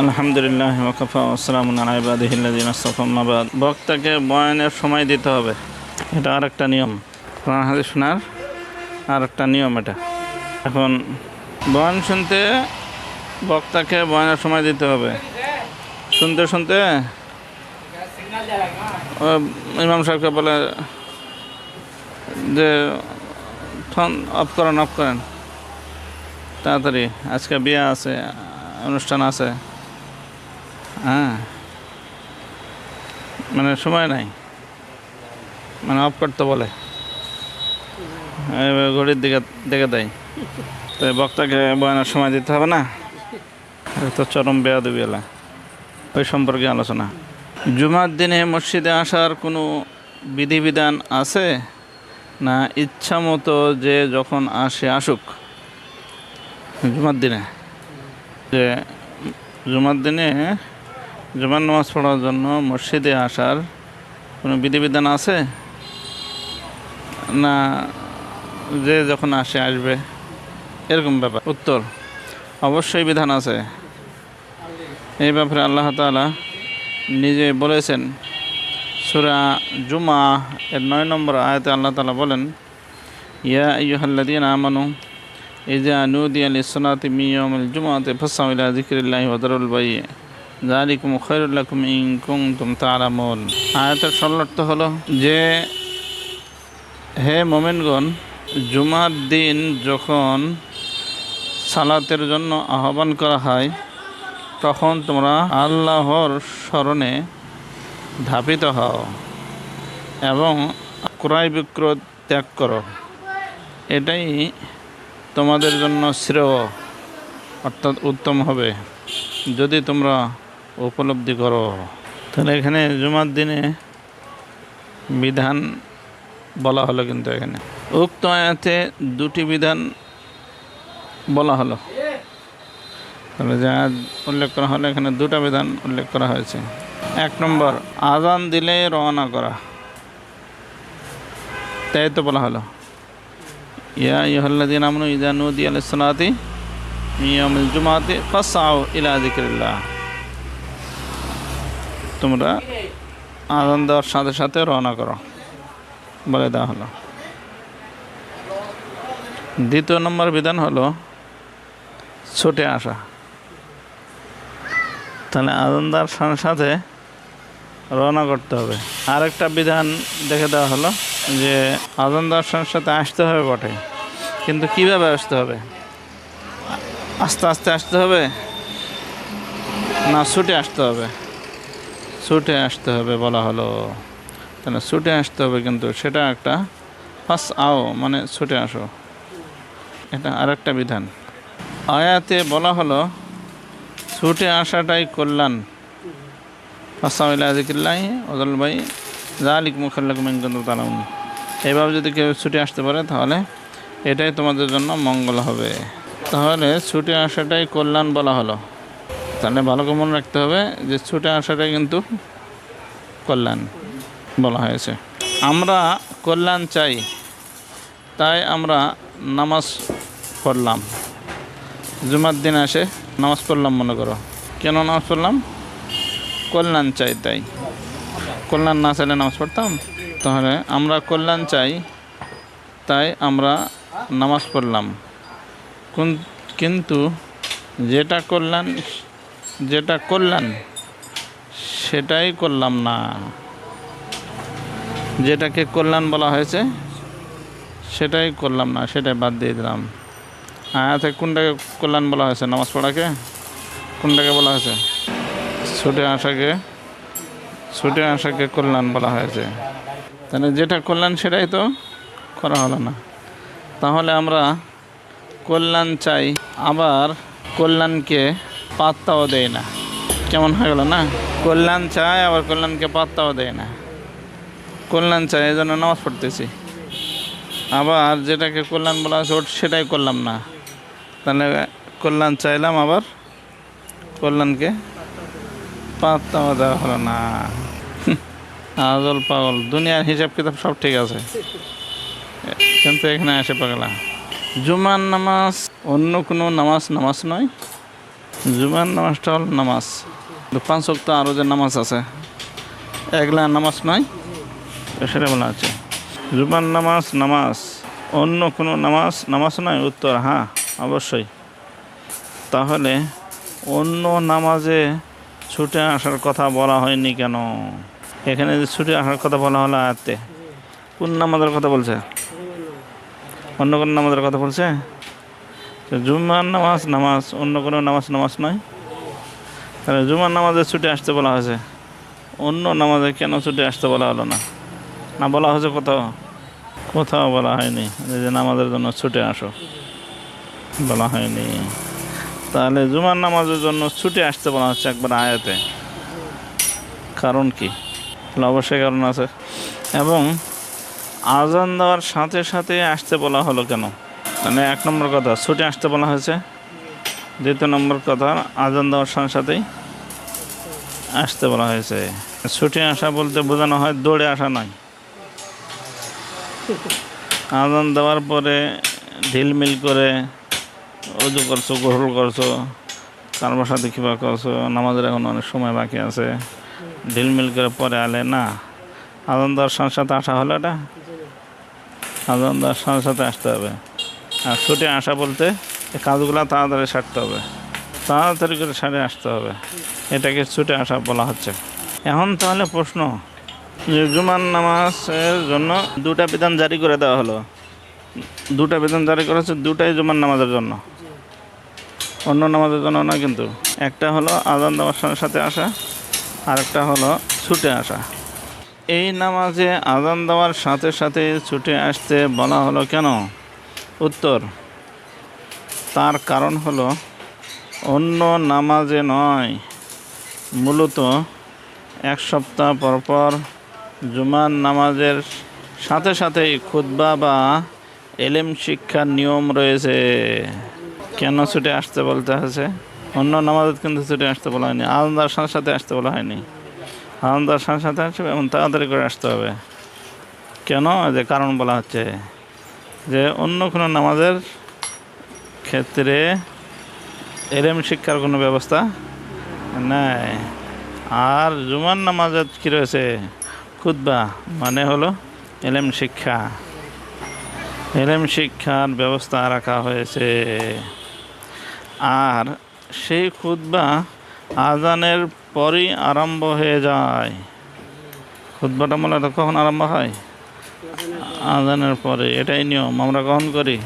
আলহামদুলিল্লাহ ওকফা আসসালাম আলাইবাদিহিল্লাদিন আস্তাফাম্মাবাদ বক্তাকে বয়ানের সময় দিতে হবে। এটা আর একটা নিয়ম। কোরআন, হাদিস শোনার আর একটা নিয়ম এটা। এখন বয়ান শুনতে বক্তাকে বয়ানের সময় দিতে হবে। শুনতে শুনতে? ইমাম সাহেবকে বলে যে ফোন অফ করেন অফ করেন। তাড়াতাড়ি, আজকে বিয়ে আছে, অনুষ্ঠান আছে। হ্যাঁ। মানে সময় নাই। মানে অফ করতে বলে। ঘড়ির দিকে দেখে দেয়। তো বক্তাকে বয়ানোর সময় দিতে হবে না। তো চরম বেয়া দেবী এলা। ওই সম্পর্কে আলোচনা। জুমার দিনে মসজিদে আসার কোনো বিধিবিধান আছে? না, ইচ্ছা মতো যে যখন আসে, আসুক। জুমার দিনে। যে জুমার দিনে জুমার নামাজ পড়ার জন্য মসজিদে আসার কোনো বিধিবিধান আছে? না, যে যখন আসে, আসবে। এরকম ব্যাপার। উত্তর, অবশ্যই বিধান আছে। এই ব্যাপারে আল্লাহ তাআলা নিজে বলেছেন, সুরা জুমা এর নয় নম্বর আয়াতে আল্লাহ তাআলা বলেন, ইয়া আইয়ুহাল্লাযীনা আমানু ইজা নুদিয়া লিসসালাতি মিন ইয়াউমিল জুমআতি ফাসআউ ইলা যিকরিল্লাহি ওয়া দারুল বাই যালিকুম খায়রুল লাকুম ইন কুনতুম তা'লামুন আয়াতের সরল অর্থ হলো যে, হে মোমেনগণ, জুমার দিন যখন সালাতের জন্য আহ্বান করা হয়, তখন তোমরা আল্লাহর স্মরণে ধাপিত হও এবং ক্রয় বিক্রয় ত্যাগ করো। এটাই তোমাদের জন্য শ্রেয়, অর্থাৎ উত্তম হবে। যদি তোমরা উপলব্ধি করো। তাহলে এখানে জুমার দিনে বিধান বলা হলো কিন্তু এখানে। উক্ত আয়াতে দুটি বিধান বলা হলো। তাহলে যা উল্লেখ করা হলো, এখানে দুটা বিধান উল্লেখ করা হয়েছে। এক নম্বর, আজান দিলে রওনা করা। তাই তো বলা হলো। ইয়া ইহল্লাদিন আমনু ইদা নুদি আল সলাতি মিয়ামুল জুমাতে ফাসাও ইলা যিকরিল্লাহ। তোমরা আজান দেওয়ার সাথে সাথে রওনা করো। বলে দেওয়া হলো। দ্বিতীয় নম্বর বিধান হলো ছুটে আসা। তাহলে আজান দেওয়ার সাথে সাথে রওনা করতে হবে। আরেকটা বিধান দেখে দেওয়া হলো যে আজান দেওয়ার সাথে সাথে আসতে হবে বটে। কিন্তু কীভাবে আসতে হবে? আস্তে আস্তে আসতে হবে না ছুটে আসতে হবে? ছুটে আসতে হবে বলা হলো। তাহলে ছুটে আসতে হবে কিন্তু সেটা একটা ফার্স্ট আও মানে ছুটে আসো। এটা আর একটা বিধান। আয়াতে বলা হলো ছুটে আসাটাই কল্যাণ। আসামিল্লাহিল্লাহ ওদল ভাই জালিক মুখাল্লাকুমিনকন্দ তালাম এইভাবে যদি কেউ ছুটে আসতে পারে, তাহলে এটাই তোমাদের জন্য মঙ্গল হবে। তাহলে ছুটে আসাটাই কল্যাণ বলা হলো। তাহলে ভালো করে মনে রাখতে হবে যে ছুটে আসাটাই কিন্তু কল্যাণ বলা হয়েছে। আমরা কল্যাণ চাই, তাই আমরা নামাজ পড়লাম। জুমার দিন আসে নামাজ পড়লাম মনে করো। কেন নামাজ পড়লাম? কল্যাণ চাই তাই। কল্যাণ না চাইলে নামাজ পড়তাম? তাহলে আমরা কল্যাণ চাই, তাই আমরা নামাজ পড়লাম। কিন্তু যেটা কল্যাণ যেটা কল্যাণ সেটাই করলাম না। যেটাকে কল্যাণ বলা হয়েছে, সেটাই করলাম না, সেটাই বাদ দিয়ে দিলাম। আয়াতে কোনটাকে কল্যাণ বলা হয়েছে? নামাজ পড়াকে? কোনটাকে বলা হয়েছে? ছুটে আসাকে ছুটে আসাকে কল্যাণ বলা হয়েছে। তাহলে যেটা কল্যাণ সেটাই তো করা হলো না। তাহলে আমরা কল্যাণ চাই, আবার কল্যাণকে পাত্তাও দেয় না। কেমন হয়ে গেল না? কল্যাণ চায়, আবার কল্যাণকে পাত্তাও দেয় না। কল্যাণ চায়, এই জন্য নামাজ পড়তেছি। আবার যেটাকে কল্যাণ বলা হয়েছে ওটা সেটাই করলাম না। তাহলে কল্যাণ চাইলাম, আবার কল্যাণকে পাত্তাও দেওয়া হলো না। আজল পাগল, দুনিয়ার হিসাব কিতাব সব ঠিক আছে। কিন্তু এখানে এসে পাগলা। জুমার নামাজ অন্য কোনো নামাজ নামাজ নয়। জুমার নামাজটা হল নামাজ। পাঁচ ওয়াক্ত আরও যে নামাজ আছে এগুলা নামাজ নয়, সেটা বলা আছে জুমার নামাজ নামাজ, অন্য কোনো নামাজ নামাজ নয়, উত্তর হ্যাঁ অবশ্যই। তাহলে অন্য নামাজে ছুটে আসার কথা বলা হয়নি কেন? এখানে যে ছুটে আসার কথা বলা হলো আয়াতে, কোন নামাজের কথা বলছে? অন্য কোনো নামাজের কথা বলছে? জুম্মার নামাজ নামাজ, অন্য কোনো নামাজ নামাজ নয় তাহলে জুমার নামাজে ছুটে আসতে বলা হয়েছে। অন্য নামাজে কেন ছুটে আসতে বলা হলো না? না বলা হয়েছে কোথাও? কোথাও বলা হয়নি। যে নামাজের জন্য ছুটে আসো। বলা হয়নি। তাহলে জুমার নামাজের জন্য ছুটে আসতে বলা হচ্ছে একবার আয়াতে। কারণ কি? অবশ্যই কারণ আছে। এবং আজান দেওয়ার সাথে সাথে আসতে বলা হলো কেন? মানে এক নম্বর কথা, ছুটে আসতে বলা হয়েছে। দ্বিতীয় নম্বর কথা, আজান দেওয়ার সাথে সাথেই আসতে বলা হয়েছে। ছুটে আসা বলতে বোঝানো হয় দৌড়ে আসা নয়। আজান দেওয়ার পরে ঢিলমিল করে অজু করছ, গোসল করছ কারোর সাথে কিবা করছ, নামাজের এখন অনেক সময় বাকি আছে। ঢিলমিল করে পরে আলে, না, আজান দেওয়ার সাথে সাথে আসা হলো এটা? আজান দেওয়ার সাথে সাথে আসতে হবে। আর ছুটে আসা বলতে এই কাজগুলো তাড়াতাড়ি সারতে হবে। তাড়াতাড়ি করে সারে আসতে হবে। এটাকে ছুটে আসা বলা হচ্ছে। এখন তাহলে প্রশ্ন, যে জুমার নামাজের জন্য দুটা বিধান জারি করে দেওয়া হলো। দুটা বিধান জারি করা হচ্ছে দুটাই জুমান নামাজের জন্য। অন্য নামাজের জন্য না কিন্তু। একটা হলো আজান দেওয়ার সাথে আসা আর একটা হলো ছুটে আসা। এই নামাজে আজান দেওয়ার সাথে সাথে ছুটে আসতে বলা হলো কেন? উত্তর। তার কারণ হলো, অন্য নামাজে নয়। মূলত এক সপ্তাহ পরপর পর জুমার নামাজের সাথে সাথেই খুতবা বা এলেম শিক্ষার নিয়ম রয়েছে। কেন ছুটে আসতে বলতে হয়েছে? অন্য নামাজের কিন্তু ছুটে আসতে বলা হয়নি। আনন্দার সাথে সাথে আসতে বলা হয়নি। আনন্দার সাথে সাথে আসবে এবং তাড়াতাড়ি করে আসতে হবে। কেন? যে কারণ বলা হচ্ছে। যে অন্য কোনো নামাজের ক্ষেত্রে এলেম শিক্ষার কোনো ব্যবস্থা নাই। আর জুমান নামাজের কী রয়েছে? খুদ্া মানে হলো এলেম শিক্ষা। এলেম শিক্ষার ব্যবস্থা রাখা হয়েছে। আর সেই খুদ্া আজানের পরই আরম্ভ হয়ে যায়। খুদ্বাটা মূলত কখন আরম্ভ হয়? আজানের পরে, এটাই নিয়ম, আমরা গ্রহণ করি,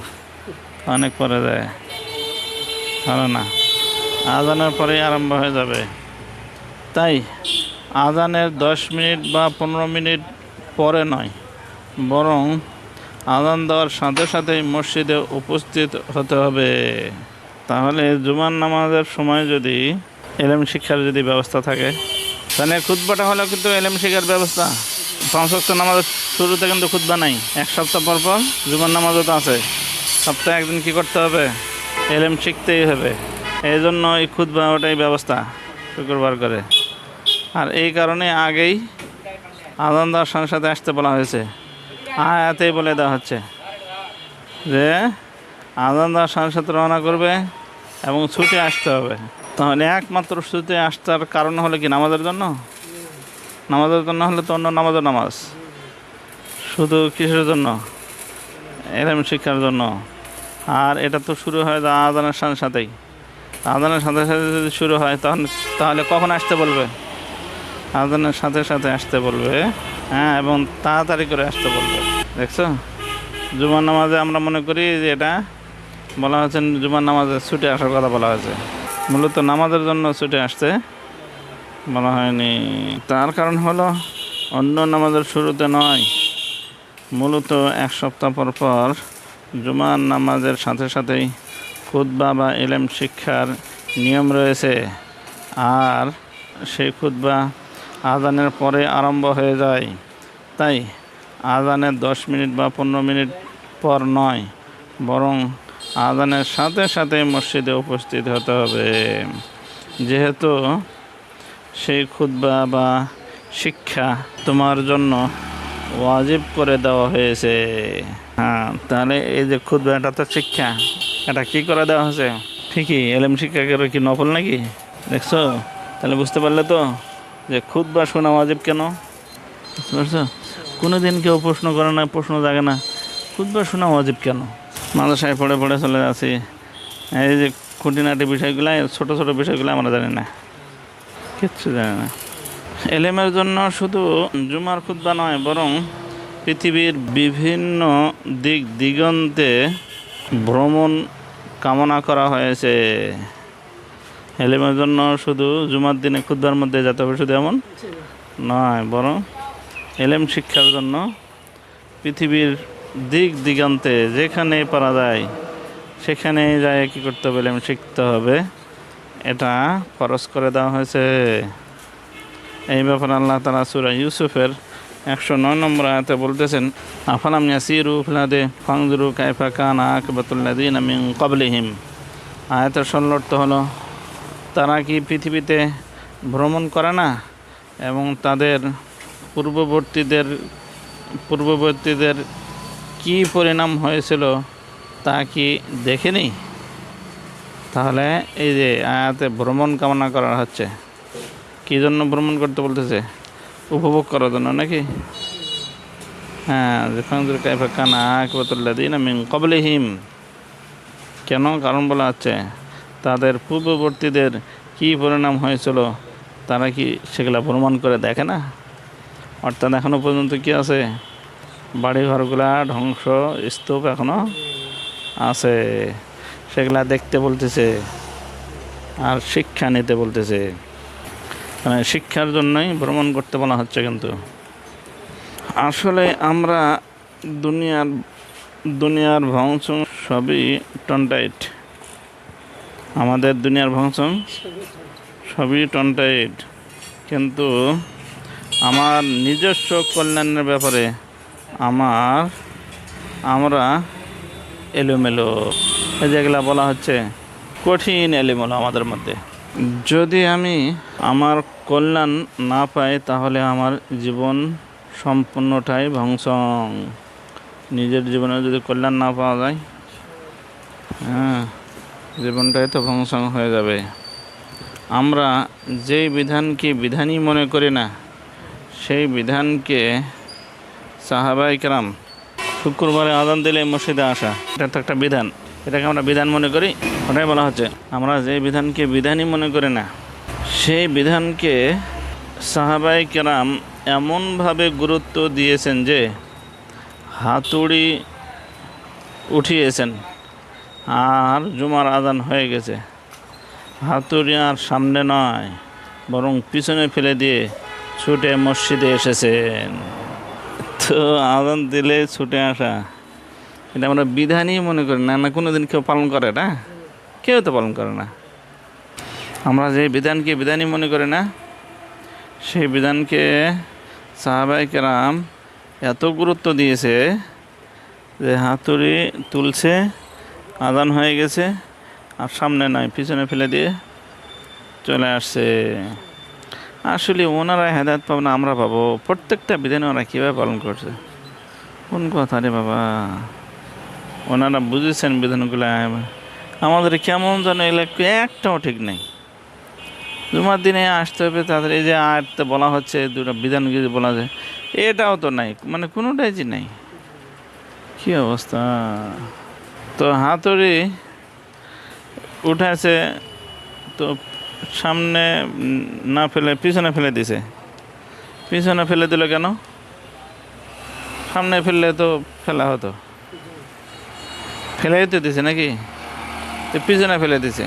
অনেক পরে দেয় ভালো না? আজানের পরেই আরম্ভ হয়ে যাবে। তাই, আজানের দশ মিনিট বা পনেরো মিনিট পরে নয়, বরং আজান দেওয়ার সাথে সাথেই মসজিদে উপস্থিত হতে হবে। তাহলে জুমার নামাজের সময় যদি এলেম শিক্ষার যদি ব্যবস্থা থাকে, তাহলে খুদ্বাটা হলো কিন্তু এলেম শিক্ষার ব্যবস্থা। পাঁচ সপ্তাহ নামাজের শুরুতে কিন্তু খুদ্া নাই। এক সপ্তাহ পর পর জুমার নামাজও তো আছে। সপ্তাহে একদিন কী করতে হবে? এলেম শিখতেই হবে। এই জন্য এই খুদ্া ওটাই ব্যবস্থা শুক্রবার করে। আর এই কারণে আগেই আনন্দ দেওয়ার সাথে আসতে বলা হয়েছে। আয়াতেই বলে দেওয়া হচ্ছে যে আনন্দ দেওয়ার সাথে রওনা করবে এবং ছুটে আসতে হবে। তাহলে একমাত্র ছুটে আসার কারণ হলো কি নামাজের জন্য? নামাজের জন্য হলে তো অন্য নামাজের নামাজ। শুধু কিসের জন্য? এরম শিক্ষার জন্য। আর এটা তো শুরু হয় আদানের সাথে সাথেই। আদানের সাথে সাথে যদি শুরু হয়, তখন তাহলে কখন আসতে বলবে? আদানের সাথে সাথে আসতে বলবে। হ্যাঁ এবং তাড়াতাড়ি করে আসতে বলবে। দেখছ? জুমার নামাজে আমরা মনে করি যে এটা বলা হয়েছে, জুমার নামাজে ছুটে আসার কথা বলা হয়েছে। মূলত নামাজের জন্য ছুটে আসতে বলা হয়নি। তার কারণ হলো, অন্য নামাজের শুরুতে নয়, মূলত এক সপ্তাহ পর পর জুমার নামাজের সাথে সাথেই খুদ্া বা এলেম শিক্ষার নিয়ম রয়েছে। আর সেই খুদ্া আজানের পরে আরম্ভ হয়ে যায়। তাই আজানের দশ মিনিট বা পনেরো মিনিট পর নয়, বরং আজানের সাথে সাথে মসজিদে উপস্থিত হতে হবে। যেহেতু সেই খুদ্া বা শিক্ষা তোমার জন্য ওয়াজিব করে দেওয়া হয়েছে। হ্যাঁ তাহলে এই যে ক্ষুদ্র এটা তো শিক্ষা। এটা কি করে দেওয়া হয়েছে? ঠিকই এলএম শিক্ষকের কি নফল নাকি? দেখছ? তাহলে বুঝতে পারলে তো যে খুদ বা শোনা ওয়াজিব কেন? বুঝতে পারছ? কোনো দিন কেউ প্রশ্ন করে না, প্রশ্ন জাগে না খুদ বা শোনা ওয়াজিব কেন? মাদ্রাসায় পড়ে পড়ে চলে যাচ্ছি। এই যে খুঁটিনাটি বিষয়গুলো ছোটো ছোটো বিষয়গুলো আমরা জানি না। কিচ্ছু জানি না। এলেমের জন্য শুধু জুমার খুদ্া নয়, বরং পৃথিবীর বিভিন্ন দিক দিগন্তে ভ্রমণ কামনা করা হয়েছে। এলেমের জন্য শুধু জুমার দিনে খুদ্বার মধ্যে যেতে হবে, শুধু এমন নয়, বরং এলেম শিক্ষার জন্য পৃথিবীর দিক দিগন্তে যেখানে পারা যায় সেখানে যায় কী করতে হবে, এলেম শিখতে হবে। এটা খরচ করে দেওয়া হয়েছে। এই ব্যাপারে আল্লাহ তালা সুরা ইউসুফের একশো নয় নম্বর আয়াতে বলতেছেন, আফালাম ইয়াসিরু ফিলাদে ফাংজুরু কাইফা কান আকবাতুল্লাদিন মিন কবলিহিম আয়াতের সল্লর্থ হলো, তারা কি পৃথিবীতে ভ্রমণ করে না এবং তাদের পূর্ববর্তীদের পূর্ববর্তীদের কি পরিণাম হয়েছিল তা কি দেখেনি? তাহলে এই যে আয়াতে ভ্রমণ কামনা করা হচ্ছে, কী জন্য ভ্রমণ করতে বলতেছে? উপভোগ করার জন্য নাকি? হ্যাঁ কাইফা কানা আকবতুল্লাদিন মিন কবলিহিম কেন? কারণ বলা হচ্ছে তাদের পূর্ববর্তীদের কী পরিণাম হয়েছিল, তারা কি সেগুলা ভ্রমণ করে দেখে না? অর্থাৎ এখনও পর্যন্ত কি আছে? বাড়ি ঘরগুলা ধ্বংস স্তূপ এখনও আছে। সেগুলা দেখতে বলতেছে আর শিক্ষা নিতে বলতেছে। মানে শিক্ষার জন্যই ভ্রমণ করতে বলা হচ্ছে কিন্তু। আসলে আমরা দুনিয়ার দুনিয়ার ধ্বংস সবই টনটাইট। আমাদের দুনিয়ার ধ্বংস সবই টনটাইট। কিন্তু আমার নিজস্ব কল্যাণের ব্যাপারে আমার, আমরা এলোমেলো। যেগুলা বলা হচ্ছে কঠিন এলোমেলো আমাদের মধ্যে। যদি আমি আমার কল্যাণ না পাই, তাহলে আমার জীবন সম্পূর্ণটাই ধ্বংস নিজের জীবনে যদি কল্যাণ না পাওয়া যায় হ্যাঁ জীবনটাই তো ধ্বংস হয়ে যাবে। আমরা যেই বিধানকে বিধানই মনে করি না, সেই বিধানকে সাহাবাইকরাম শুক্রবারে আদান দিলে মসজিদে আসা। এটা তো একটা বিধান। এটাকে আমরা বিধান মনে করি। ওটাই বলা হচ্ছে, আমরা যে বিধানকে বিধানই মনে করি না, সেই বিধানকে সাহাবাই কেরাম এমনভাবে গুরুত্ব দিয়েছেন যে, হাতুড়ি উঠিয়েছেন, আর জুমার আদান হয়ে গেছে। হাতুড়ি আর সামনে নয়, বরং পিছনে ফেলে দিয়ে ছুটে মসজিদে এসেছেন। তো আদান দিলে ছুটে আসা এটা আমরা বিধানই মনে করি না না কোনো দিন কেউ পালন করে না। কেউ তো পালন করে না। আমরা যে বিধানকে বিধানই মনে করি না, সেই বিধানকে সাহাবাই কেরাম এত গুরুত্ব দিয়েছে যে হাতুড়ি তুলছে আদান হয়ে গেছে, আর সামনে নয়, পিছনে ফেলে দিয়ে চলে আসছে। আসলে ওনারা হেদায়ত পাবো না, আমরা পাবো। প্রত্যেকটা বিধানে ওরা কীভাবে পালন করছে? কোন কথা রে বাবা? ওনারা বুঝেছেন বিধানগুলো আমাদের কেমন যেন এলাকা একটাও ঠিক নেই। জুমার দিনে আসতে হবে, তাদের এই যে আয়তে বলা হচ্ছে, দুটো বিধান যদি বলা যায়, এটাও তো নাই মানে কোনোটাই যে নেই। কী অবস্থা? তো হাতুড়ি উঠেছে, তো সামনে না ফেলে, পিছনে ফেলে দিছে। পিছনে ফেলে দিল কেন? সামনে ফেললে তো ফেলা হতো। ফেলাই তো দিছে নাকি? তো পিছনে ফেলে দিছে।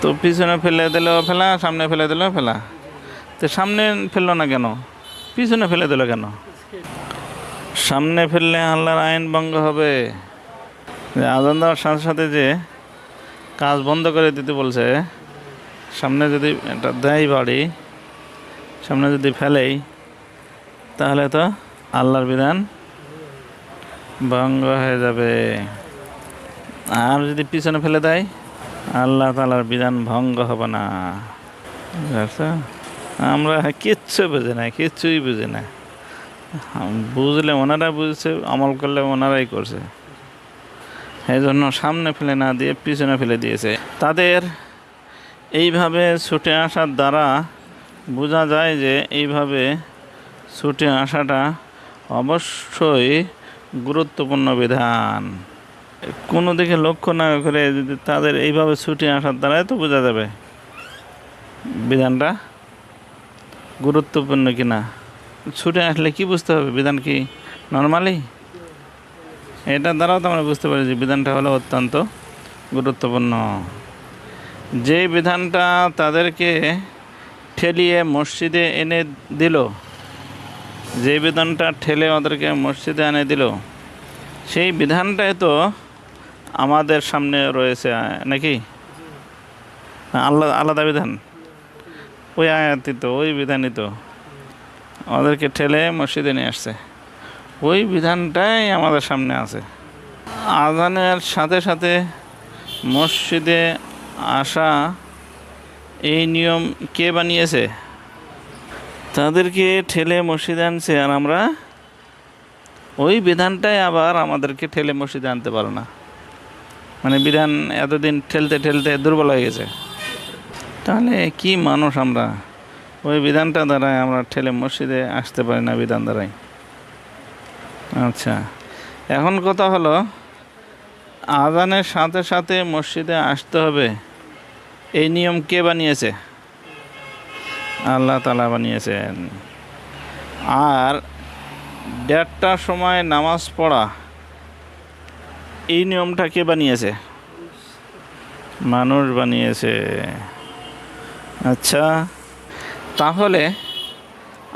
তো পিছনে ফেলে দিলেও ফেলা, সামনে ফেলে দিলেও ফেলা। তো সামনে ফেলল না কেন? পিছনে ফেলে দিল কেন? সামনে ফেললে আল্লাহর আইন ভঙ্গ হবে। আজান দেওয়ার সাথে সাথে যে কাজ বন্ধ করে দিতে বলছে, সামনে যদি এটা দেয় বাড়ি, সামনে যদি ফেলেই, তাহলে তো আল্লাহর বিধান ভঙ্গ হয়ে যাবে। আর যদি পিছনে ফেলে দেয়, আল্লাহ তালার বিধান ভঙ্গ হবে না। আমরা কিচ্ছু বুঝি না, কিচ্ছুই বুঝি না। বুঝলে ওনারা বুঝছে, আমল করলে ওনারাই করছে। এই জন্য সামনে ফেলে না দিয়ে পিছনে ফেলে দিয়েছে। তাদের এইভাবে ছুটে আসার দ্বারা বোঝা যায় যে এইভাবে ছুটে আসাটা অবশ্যই গুরুত্বপূর্ণ বিধান। কোনো দিকে লক্ষ্য না করে যদি তাদের এইভাবে ছুটি আসার দ্বারাই তো বোঝা যাবে বিধানটা গুরুত্বপূর্ণ কি না। ছুটে আসলে কি বুঝতে হবে? বিধান কি নর্মালি? এটার দ্বারাও তো আমরা বুঝতে পারি যে বিধানটা হলো অত্যন্ত গুরুত্বপূর্ণ। যে বিধানটা তাদেরকে ঠেলিয়ে মসজিদে এনে দিল যে বিধানটা ঠেলে ওদেরকে মসজিদে এনে দিল, সেই বিধানটাই তো আমাদের সামনে রয়েছে, নাকি? আল্লাহ আলাদা বিধান। ওই আয়াতি তো, ওই বিধানই তো। ওদেরকে ঠেলে মসজিদে নিয়ে আসছে। ওই বিধানটাই আমাদের সামনে আছে। আজানের সাথে সাথে মসজিদে আসা, এই নিয়ম কে বানিয়েছে? তাদেরকে ঠেলে মসজিদে আনছে আর আমরা ওই বিধানটাই আবার আমাদেরকে ঠেলে মসজিদে আনতে পারো না। মানে বিধান এতদিন ঠেলতে ঠেলতে দুর্বল হয়ে গেছে। তাহলে কি মানুষ আমরা? ওই বিধানটা দ্বারাই আমরা ঠেলে মসজিদে আসতে পারি না বিধান দ্বারাই। আচ্ছা এখন কথা হলো, আজানের সাথে সাথে মসজিদে আসতে হবে। এই নিয়ম কে বানিয়েছে? আল্লাহ তালা বানিয়েছেন। আর দেড়টার সময় নামাজ পড়া এই নিয়মটা কে বানিয়েছে? মানুষ বানিয়েছে। আচ্ছা তাহলে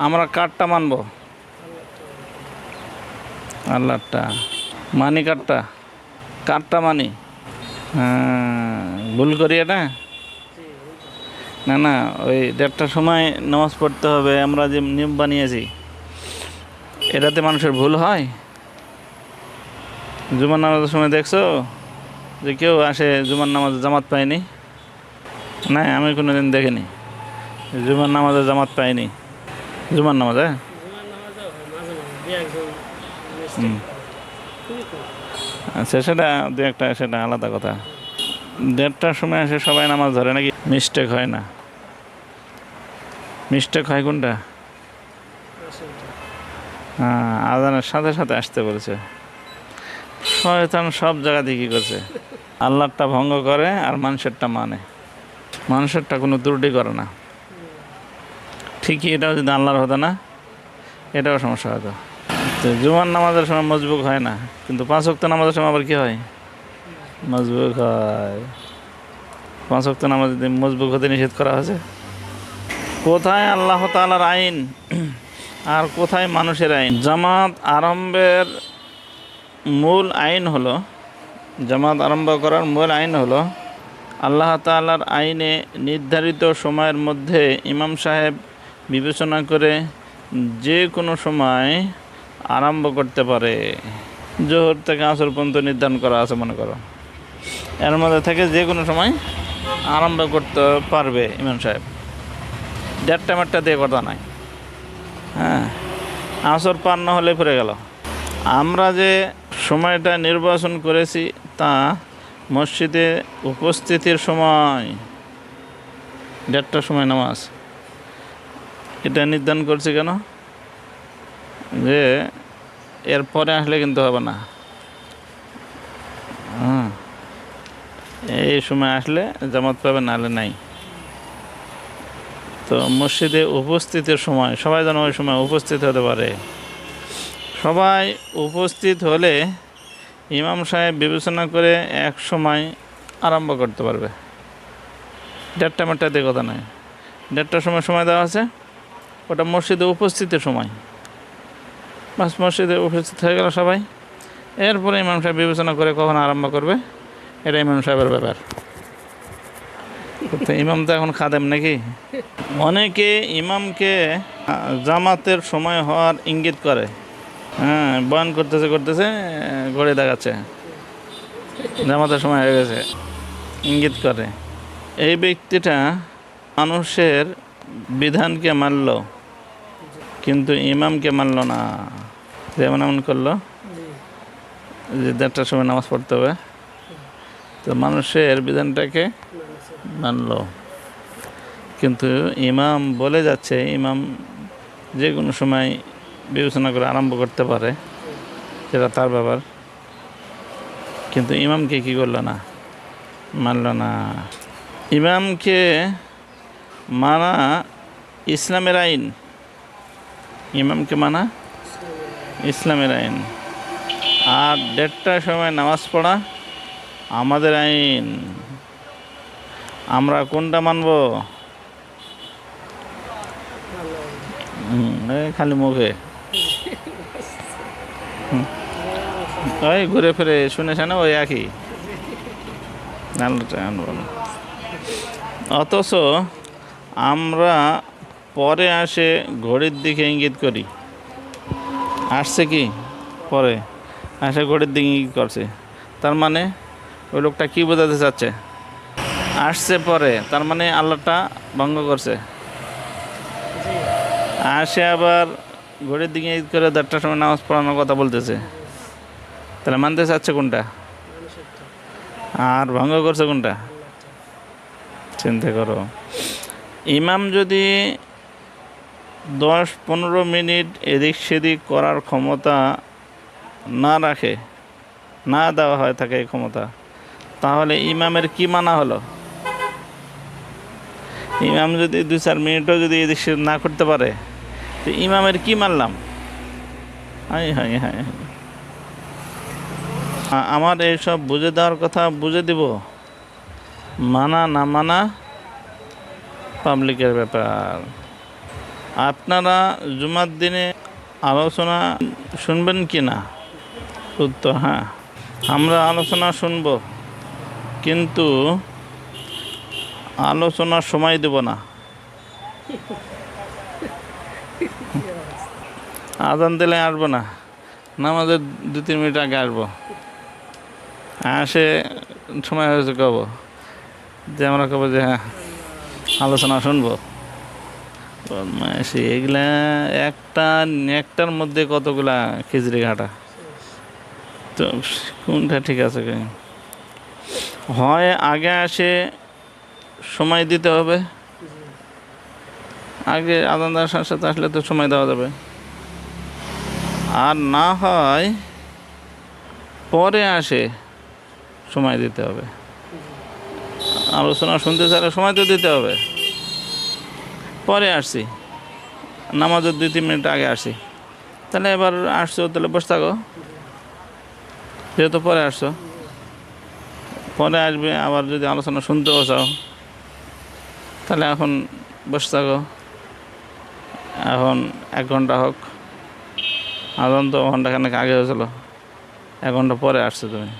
আমরা কারটা মানব? আল্লাহটা। মানি কারটা কারটা মানি? হ্যাঁ, ভুল করি এটা না না, ওই দেড়টার সময় নামাজ পড়তে হবে, আমরা যে নিয়ম বানিয়েছি, এটাতে মানুষের ভুল হয়? জুমার নামাজের সময় দেখছ যে কেউ আসে, জুমার নামাজ জামাত পায়নি? না, আমি কোনো দিন দেখিনি। জুমার নামাজে জামাত পাইনি জুমার নামাজ? হ্যাঁ। আচ্ছা সেটা দু একটা সেটা আলাদা কথা। দেড়টার সময় এসে সবাই নামাজ ধরে নাকি? মিস্টেক হয় না। মিস্টেক হয় কোনটা? হ্যাঁ আজানের সাথে সাথে আসতে বলেছে। শয়তান সব জায়গাতে কী করছে? আল্লাহরটা ভঙ্গ করে আর মানুষেরটা মানে। মানুষেরটা কোনো ত্রুটি করে না। ঠিকই এটাও যদি আল্লাহর হতো না, এটাও সমস্যা হতো। তো জুমার নামাজের সময় মজবুক হয় না, কিন্তু পাঁচ ওয়াক্ত নামাজের সময় আবার কী হয়? মজবুক হয়। পাঁচ ওয়াক্ত নামাজ যদি মজবুক হতে নিষেধ করা হয়েছে? কোথায় আল্লাহ তালার আইন আর কোথায় মানুষের আইন? জামাত আরম্ভের মূল আইন হলো, জামাত আরম্ভ করার মূল আইন হলো, আল্লাহ তালার আইনে নির্ধারিত সময়ের মধ্যে ইমাম সাহেব বিবেচনা করে যে কোনো সময় আরম্ভ করতে পারে। জোহর থেকে আসর পর্যন্ত নির্ধারণ করা আছে, মনে করো। এর মধ্যে থেকে যে কোনো সময় আরম্ভ করতে পারবে ইমাম সাহেব। দেড়টা মারটা দিয়ে কথা নাই। হ্যাঁ আসর পার না হলে পড়ে গেল। আমরা যে সময়টা নির্বাচন করেছি তা মসজিদে উপস্থিতির সময় দেড়টার সময় নামাজ। এটা নির্ধারণ করছি কেন? যে এর পরে আসলে কিন্তু হবে না। হ্যাঁ এই সময় আসলে জামাত পাবে নাহলে নাই। তো মসজিদে উপস্থিতির সময়, সবাই যেন ওই সময় উপস্থিত হতে পারে। সবাই উপস্থিত হলে ইমাম সাহেব বিবেচনা করে এক সময় আরম্ভ করতে পারবে। দেড়টা মেটটা দিয়ে কথা নয় দেড়টার সময় সময় দেওয়া আছে। ওটা মসজিদে উপস্থিতের সময়। বাস মসজিদে উপস্থিত হয়ে গেল সবাই। এরপরে ইমাম সাহেব বিবেচনা করে কখন আরম্ভ করবে, এটা ইমাম সাহেবের ব্যাপার। ইমাম তো এখন খাদেম নাকি? অনেকে ইমামকে জামাতের সময় হওয়ার ইঙ্গিত করে। হ্যাঁ বয়ান করতেছে করতেছে, ঘড়ি দেখাচ্ছে। জামাতের সময় হয়ে গেছে। ইঙ্গিত করে। এই ব্যক্তিটা মানুষের বিধানকে মানল, কিন্তু ইমামকে মানল না। যেমন এমন করল, যে দেড়টার সময় নামাজ পড়তে হবে। তো মানুষের বিধানটাকে মানল। কিন্তু ইমাম বলে যাচ্ছে, ইমাম যে কোনো সময় বিবেচনা করে আরম্ভ করতে পারে, সেটা তার ব্যাপার। কিন্তু ইমামকে কি করল না? মানল না। ইমামকে মানা ইসলামের আইন। ইমামকে মানা ইসলামের আইন। আর দেড়টার সময় নামাজ পড়া আমাদের আইন। আমরা কোনটা মানব? খালি মুখে। ওই ঘুরে ফিরে শুনেছে না ওই একই। অথচ আমরা পরে আসে ঘড়ির দিকে ইঙ্গিত করি। আসছে কি? পরে। আসে ঘড়ির দিকে ইঙ্গিত করছে। তার মানে ওই লোকটা কী বোঝাতে চাচ্ছে? আসছে পরে তার মানে আল্লাহটা ভঙ্গ করছে। আসে আবার ঘড়ির দিকে ঈদ করে দেড়টার সময় নামাজ পড়ানোর কথা বলতেছে। তাহলে মানতে চাচ্ছে কোনটা? আর ভঙ্গ করছে কোনটা? চিন্তা করো। ইমাম যদি দশ পনেরো মিনিট এদিক সেদিক করার ক্ষমতা না রাখে না দেওয়া হয় থাকে এই ক্ষমতা তাহলে ইমামের কি মানা হলো? ইমাম যদি দু চার মিনিটও যদি এদিক না করতে পারে, তো ইমামের কি মানলাম? হাই হাই হাই। আমার এইসব বুঝে দেওয়ার কথা বুঝে দিব। মানা, না মানা পাবলিকের ব্যাপার। আপনারা জুমার দিনে আলোচনা শুনবেন কি না? উত্তর হ্যাঁ আমরা আলোচনা শুনব। কিন্তু আলোচনার সময় দেব না। আজান দিলে আসব না। নামাজের দু তিন মিনিট আগে আসব। আসে সময় হয়েছে কব। যে আমরা কব যে হ্যাঁ আলোচনা শুনব। বদমাইশি, এগুলা একটা, একটার মধ্যে কতগুলা খিচড়ি ঘাটা? তো কোনটা ঠিক আছে? হয় আগে আসে সময় দিতে হবে। আগে আদান সাথে সাথে আসলে তো সময় দেওয়া যাবে। আর না হয় পরে আসে সময় দিতে হবে। আলোচনা শুনতে চাইলে সময় তো দিতে হবে। পরে আসছি। নামাজের দুই, তিন মিনিট আগে আসি। তাহলে এবার আসছো, তাহলে বসে থাকো। যেহেতু পরে আসছো। পরে আসবে, আবার যদি আলোচনা শুনতেও চাও। তাহলে এখন বসে থাকো। এখন এক ঘণ্টা হোক। আদান তো ঘন্টাখানেক আগে হয়েছিল। এক ঘণ্টা পরে আসছো তুমি।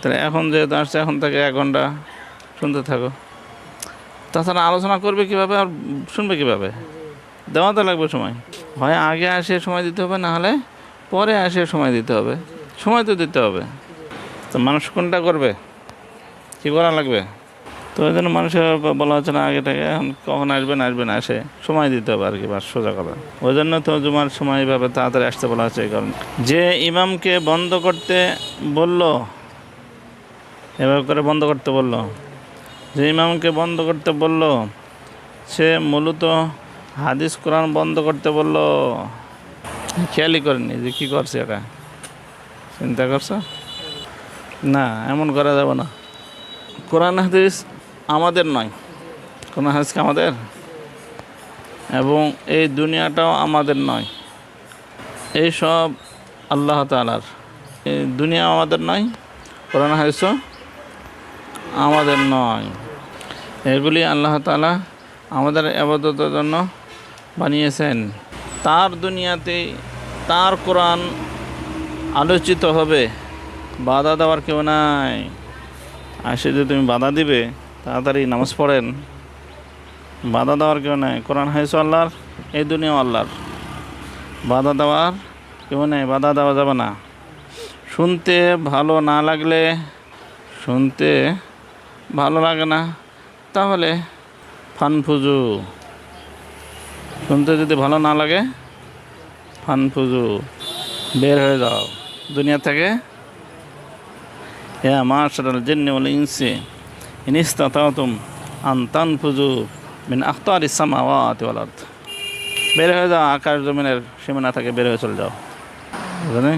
তাহলে এখন যেহেতু আসছে, এখন থেকে এক ঘণ্টা শুনতে থাকো। তাছাড়া আলোচনা করবে কীভাবে আর শুনবে কীভাবে? দেওয়া তো লাগবে সময়। হয় আগে আসে সময় দিতে হবে, না হলে পরে আসে সময় দিতে হবে। সময় তো দিতে হবে। তো মানুষ কোনটা করবে? কী করা লাগবে? তো ওই জন্য মানুষের বলা হচ্ছে না, আগে থেকে এখন কখন আসবে না আসবে না, আসে। সময় দিতে হবে আর কি বাস সোজা কথা। ওই জন্য তো জুমার সময় এইভাবে তাড়াতাড়ি আসতে বলা হচ্ছে এই কারণে। যে ইমামকে বন্ধ করতে বলল, এভাবে করে বন্ধ করতে বলল, যে ইমামকে বন্ধ করতে বলল, সে মূলত হাদিস কোরআন বন্ধ করতে বলল। খেয়ালই করেনি যে কী করছে এটা চিন্তা করছ? না, এমন করা যাবে না। কোরআন হাদিস আমাদের নয়। কোরআন হাদিস কি আমাদের? এবং এই দুনিয়াটাও আমাদের নয়। এই সব আল্লাহ তালার এই দুনিয়া আমাদের নয়, কোরআন হাদিসও আমাদের নয়। এগুলি আল্লাহ তালা আমাদের আবাদতের জন্য বানিয়েছেন। তার দুনিয়াতে তার কোরআন আলোচিত হবে। বাধা দেওয়ার কেউ নাই। আসে যদি তুমি বাধা দিবে তাড়াতাড়ি নামাজ পড়েন। বাধা দেওয়ার কেউ নাই। কোরআন হাইস আল্লাহর, এই দুনিয়াও আল্লাহর। বাধা দেওয়ার কেউ নেই, বাধা দেওয়া যাবে না। শুনতে ভালো না লাগলে, শুনতে ভালো লাগে না, তাহলে ফানফুজু শুনতে যদি ভালো না লাগে ফানফুজু বের হয়ে যাও। দুনিয়া থেকে। হ্যাঁ মাশারাল জিন্নি বলে ইনসি। ইন ইসতাতাতুম আন তানফুজু মিন আখতারিস সামাওয়াতি ওয়াল আরদ বের হয়ে যাও, আকাশ জমিনের সীমানা থেকে বের হয়ে চলে যাও। বুঝলে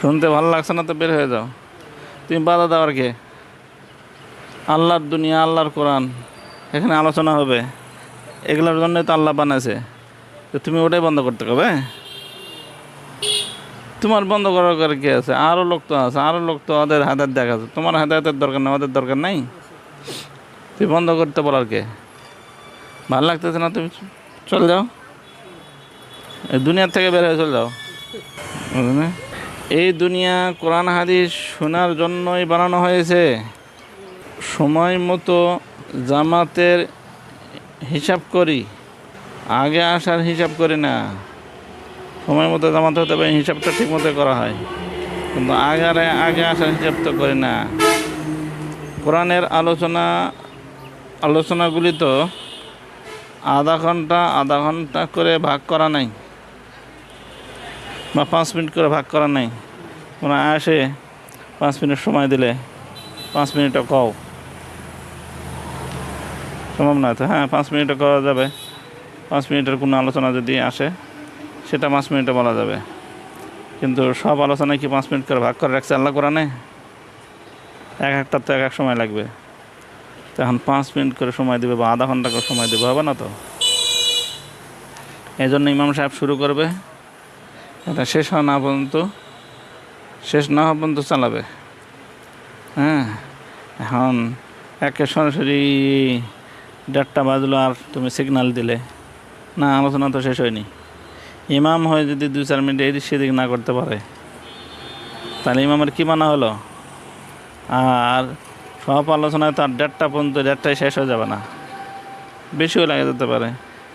শুনতে ভালো লাগছে না তো বের হয়ে যাও। তুমি বাধা দেওয়ার কে। আল্লাহর দুনিয়া, আল্লাহর কোরআন, এখানে আলোচনা হবে। এগুলোর জন্যই তো আল্লাহ বানাইছে। তো তুমি ওটাই বন্ধ করতে হবে তোমার বন্ধ করার কি আছে? আরও লোক তো আছে আরও লোক তো ওদের হাতের দেখা আছে তোমার হাতের দরকার নেই ওদের দরকার নাই? তুই বন্ধ করতে বলার কে। ভালো লাগতেছে না তুমি চল যাও। দুনিয়ার থেকে বের হয়ে চলে যাও। এই দুনিয়া কোরআন হাদিস শোনার জন্যই বানানো হয়েছে। সময় মতো জামাতের হিসাব করি। আগে আসার হিসাব করি না। সময় মতো জামাত হতে পারে হিসাবটা ঠিক মতো করা হয়। কিন্তু আগারে আগে আসার হিসাব তো করি না। কোরআনের আলোচনা আলোচনাগুলি তো আধা ঘণ্টা আধা ঘণ্টা করে ভাগ করা নাই বা পাঁচ মিনিট করে ভাগ করা নাই। ওরা আসে পাঁচ মিনিট সময় দিলে পাঁচ মিনিটও কও। সম্ভব না তো? হ্যাঁ পাঁচ মিনিটও করা যাবে। পাঁচ মিনিটের কোনো আলোচনা যদি আসে, সেটা পাঁচ মিনিটে বলা যাবে। কিন্তু সব আলোচনায় কি পাঁচ মিনিট করে ভাগ করে রাখছে? আল্লাহ করা কোরআনে? এক একটা তো এক এক সময় লাগবে। তো এখন পাঁচ মিনিট করে সময় দেবে বা আধা ঘণ্টা করে সময় দেবে, হবে না তো? এই জন্য ইমাম সাহেব শুরু করবে। এটা শেষ হওয়া না পর্যন্ত, শেষ না হওয়া পর্যন্ত চালাবে। হ্যাঁ এখন একে সরাসরি দেড়টা বাজলো আর তুমি সিগনাল দিলে। না, আলোচনা তো শেষ হয়নি। ইমাম হয়ে যদি দু চার মিনিট এদিক সেদিক না করতে পারে, তাহলে ইমামের কী মানা হলো? আর সব আলোচনায় তার দেড়টা পর্যন্ত, দেড়টায় শেষ হয়ে যাবে না। বেশিও লাগে যেতে পারে।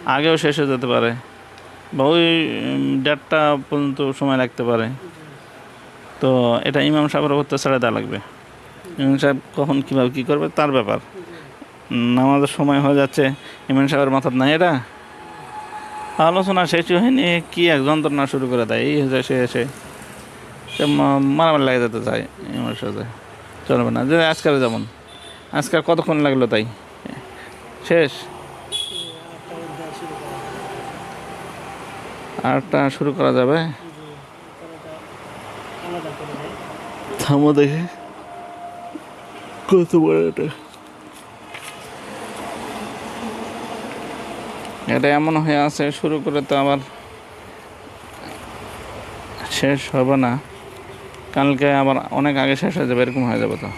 আগেও শেষ হয়ে যেতে পারে। বা ওই দেড়টা পর্যন্ত সময় লাগতে পারে। তো এটা ইমাম সাহেবের উপর ছেড়ে দেওয়া লাগবে। ইমাম সাহেব কখন কীভাবে কী করবে তার ব্যাপার। নামাজের সময় হয়ে যাচ্ছে, ইমাম সাহেবের মাথার নাই এটা। আলোচনা শেষ হয়নি, কি এক যন্ত্রণা শুরু করে দেয়। এই সে এসে সে মা- মারামারি লাগে যেতে চায় ইমামের সাথে চলবে না। যে আজকাল যেমন। আজকাল কতক্ষণ লাগল তাই? শেষ? আরটা শুরু করা যাবে? থামো দেখে। কত বড় এটা। এটা এমন হয়ে আছে শুরু করে তো আবার শেষ হবে না। কালকে আবার অনেক আগে শেষ হয়ে যাবে এরকম হয়ে যাবে তো?